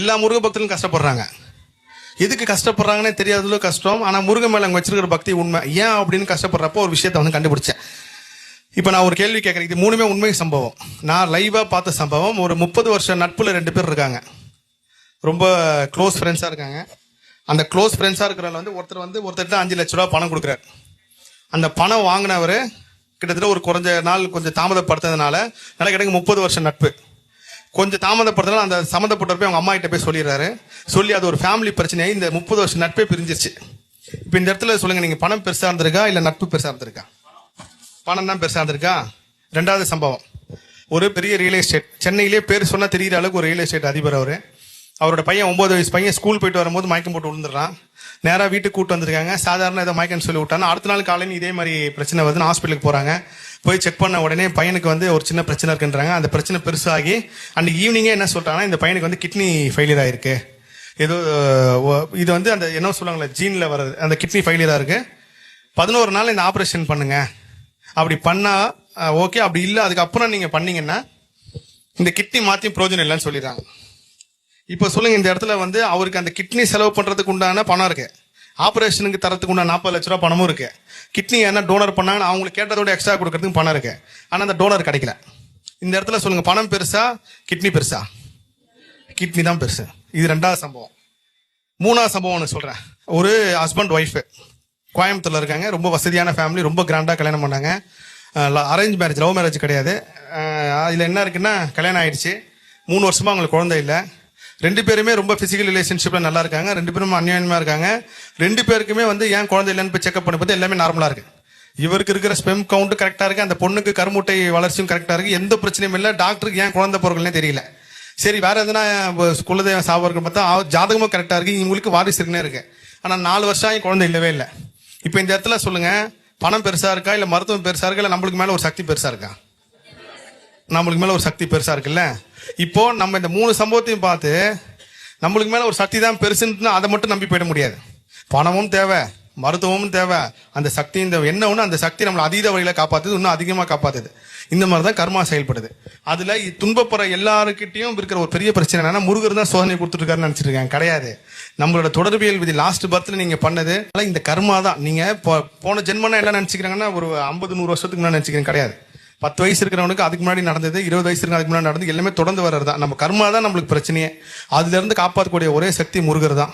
எல்லா முருக பக்தர்களும் கஷ்டப்படுறாங்க. எதுக்கு கஷ்டப்படுறாங்கன்னே தெரியாததுல கஷ்டம். ஆனால் முருகன் மேலே அங்கே வச்சிருக்கிற பக்தி உண்மை. ஏன் அப்படின்னு கஷ்டப்படுறப்போ ஒரு விஷயத்தை வந்து கண்டுபிடிச்சேன். இப்போ நான் ஒரு கேள்வி கேட்குறேன் இது மூணுமே உண்மை சம்பவம். நான் லைவாக பார்த்த சம்பவம். ஒரு முப்பது வருஷம் நட்புல ரெண்டு பேர் இருக்காங்க. ரொம்ப க்ளோஸ் ஃப்ரெண்ட்ஸாக இருக்காங்க. அந்த க்ளோஸ் ஃப்ரெண்ட்ஸாக இருக்கிறவங்க வந்து ஒருத்தர் வந்து ஒருத்தர்கிட்ட அஞ்சு லட்ச ரூபா பணம் கொடுக்குறாரு. அந்த பணம் வாங்கினவர் கிட்டத்தட்ட ஒரு குறைஞ்ச நாள் கொஞ்சம் தாமதப்படுத்ததுனால நல்ல கிடக்கு முப்பது வருஷம் நட்பு. கொஞ்சம் தாமதப்படுத்தினால அந்த சம்மந்தப்பட்டவர் போய் அவங்க அம்மா கிட்ட போய் சொல்லிடுறாரு. சொல்லி அது ஒரு ஃபேமிலி பிரச்சனையாகி இந்த முப்பது வருஷம் நட்பே பிரிஞ்சிருச்சு. இப்போ இந்த இடத்துல சொல்லுங்க நீங்க பணம் பெருசா இருந்திருக்கா இல்ல நட்பு பெருசா இருந்திருக்கா? பணம் தான் பெருசா இருந்திருக்கா? ரெண்டாவது சம்பவம். ஒரு பெரிய ரியல் எஸ்டேட் சென்னையிலே பேர் சொன்னா தெரிகிற அளவுக்கு ஒரு ரியல் எஸ்டேட் அதிபர் அவர். அவரோட பையன் ஒன்பது வயசு பையன் ஸ்கூல் போயிட்டு வரும்போது மயக்கம் போட்டு விழுந்துடுறான். நேராக வீட்டுக்கு கூட்டு வந்திருக்காங்க. சாதாரண ஏதோ மயக்கம்னு சொல்லி விட்டாங்க அடுத்த நாள் காலையில் இதே மாதிரி பிரச்சனை வருதுன்னு ஹாஸ்பிட்டலுக்கு போகிறாங்க போய் செக் பண்ண உடனே பையனுக்கு வந்து ஒரு சின்ன பிரச்சனை இருக்குன்றாங்க. அந்த பிரச்சனை பெருசாகி அன்னைக்கு ஈவினிங்கே என்ன சொல்கிறாங்கன்னா இந்த பையனுக்கு வந்து கிட்னி ஃபெயிலியர் ஆயிருக்கு. ஏதோ இது வந்து அந்த என்ன சொல்லுவாங்களே ஜீன்ல வர்றது அந்த கிட்னி ஃபெயிலியரா இருக்கு. பதினோரு நாள் இந்த ஆப்ரேஷன் பண்ணுங்க. அப்படி பண்ணா ஓகே அப்படி இல்லை அதுக்கப்புறம் நீங்க பண்ணீங்கன்னா இந்த கிட்னி மாற்றி பிரயோஜனம் இல்லைன்னு சொல்லிடுறாங்க. இப்போ சொல்லுங்க இந்த இடத்துல வந்து அவருக்கு அந்த கிட்னி செலவு பண்றதுக்கு உண்டான பணம் இருக்கு. ஆப்ரேஷனுக்கு தரத்துக்கு உண்டான நாற்பது லட்ச ரூபா பணமும் இருக்கு. கிட்னி என்ன டோனர் பண்ணாங்கன்னா அவங்களுக்கு கேட்டதோட எக்ஸ்ட்ரா கொடுக்கறதுக்கு பணம் இருக்கு. ஆனால் அந்த டோனர் கிடைக்கல. இந்த இடத்துல சொல்லுங்க பணம் பெருசா கிட்னி பெருசா? கிட்னி தான் பெருசு. இது ரெண்டாவது சம்பவம். மூணாவது சம்பவம் ஒன்று ஒரு ஹஸ்பண்ட் ஒய்ஃபு கோயம்புத்தூரில் இருக்காங்க. ரொம்ப வசதியான ஃபேமிலி ரொம்ப கிராண்டாக கல்யாணம் பண்ணாங்க. அரேஞ்ச் மேரேஜ் லவ் மேரேஜ் கிடையாது. இதில் என்ன இருக்குன்னா கல்யாணம் ஆயிடுச்சு. மூணு வருஷமாக அவங்களுக்கு குழந்தை இல்லை. ரெண்டு பேருமே ரொம்ப பிசிக்கல் ரிலேஷன்ஷிப்ல நல்லா இருக்காங்க. ரெண்டு பேரும் அந்யோன்யமா இருக்காங்க. ரெண்டு பேருக்குமே வந்து ஏன் குழந்தை இல்லைன்னு போய் செக்அப் பண்ணி பார்த்து எல்லாமே நார்மலா இருக்கு. இவருக்கு இருக்கிற ஸ்பெம் கவுண்ட் கரெக்டா இருக்கு. அந்த பொண்ணுக்கு கருமுட்டை வளர்ச்சியும் கரெக்டா இருக்கு. எந்த பிரச்சனையும் இல்லை. டாக்டருக்கு ஏன் குழந்தை பிறகுன்னே தெரியல. சரி வேற எதுனா அஹ், குலதெய்வம் சாபம் பார்த்தா ஜாதகமும் கரெக்டா இருக்கு. இவங்களுக்கு வாரிசு இருக்குன்னே இருக்கு. ஆனா நாலு வருஷம் ஆகி குழந்தை இல்லவே இல்லை. இப்போ இந்த இடத்துல சொல்லுங்க பணம் பெருசா இருக்கா? இல்ல மருத்துவம் பெருசா இருக்கா? இல்ல நம்மளுக்கு மேல ஒரு சக்தி பெருசா இருக்கா? நம்மளுக்கு மேலே ஒரு சக்தி பெருசாக இருக்குல்ல? இப்போ நம்ம இந்த மூணு சம்பவத்தையும் பார்த்து நம்மளுக்கு மேலே ஒரு சக்தி தான் பெருசுன்னு அதை மட்டும் நம்பி போயிட முடியாது. பணமும் தேவை மருத்துவமும் தேவை. அந்த சக்தி இந்த என்ன ஒன்று அந்த சக்தி நம்மளை அதீத வழியில் காப்பாற்றுது இன்னும் அதிகமாக காப்பாற்றுது இந்த மாதிரி தான் கர்மா செயல்படுது. அதில் துன்பப்படுற எல்லாருக்கிட்டையும் இருக்கிற ஒரு பெரிய பிரச்சனை என்னன்னா முருகர் தான் சோதனை கொடுத்துட்டு இருக்காருன்னு இருக்காங்க கிடையாது. நம்மளோட தொடர்பியல் விதி லாஸ்ட் பர்த்தில் நீங்கள் பண்ணது. அதனால் இந்த கர்மா தான். நீங்கள் போ- போன ஜென்மனா என்ன நினச்சிக்கிறாங்கன்னா ஒரு ஐம்பது நூறு வருஷத்துக்கு முன்னாடி நினச்சிக்கிறேன். கிடையாது. பத்து வயசு இருக்கிறவனுக்கு அதுக்கு முன்னாடி நடந்தது இருபது வயசு இருக்கு அதுக்கு முன்னாடி நடந்தது எல்லாமே தொடர்ந்து வர்றது தான் நம்ம கர்மா தான் நம்மளுக்கு பிரச்சனையே. அதுலேருந்து காப்பாற்றக்கூடிய ஒரே சக்தி முருகர் தான்.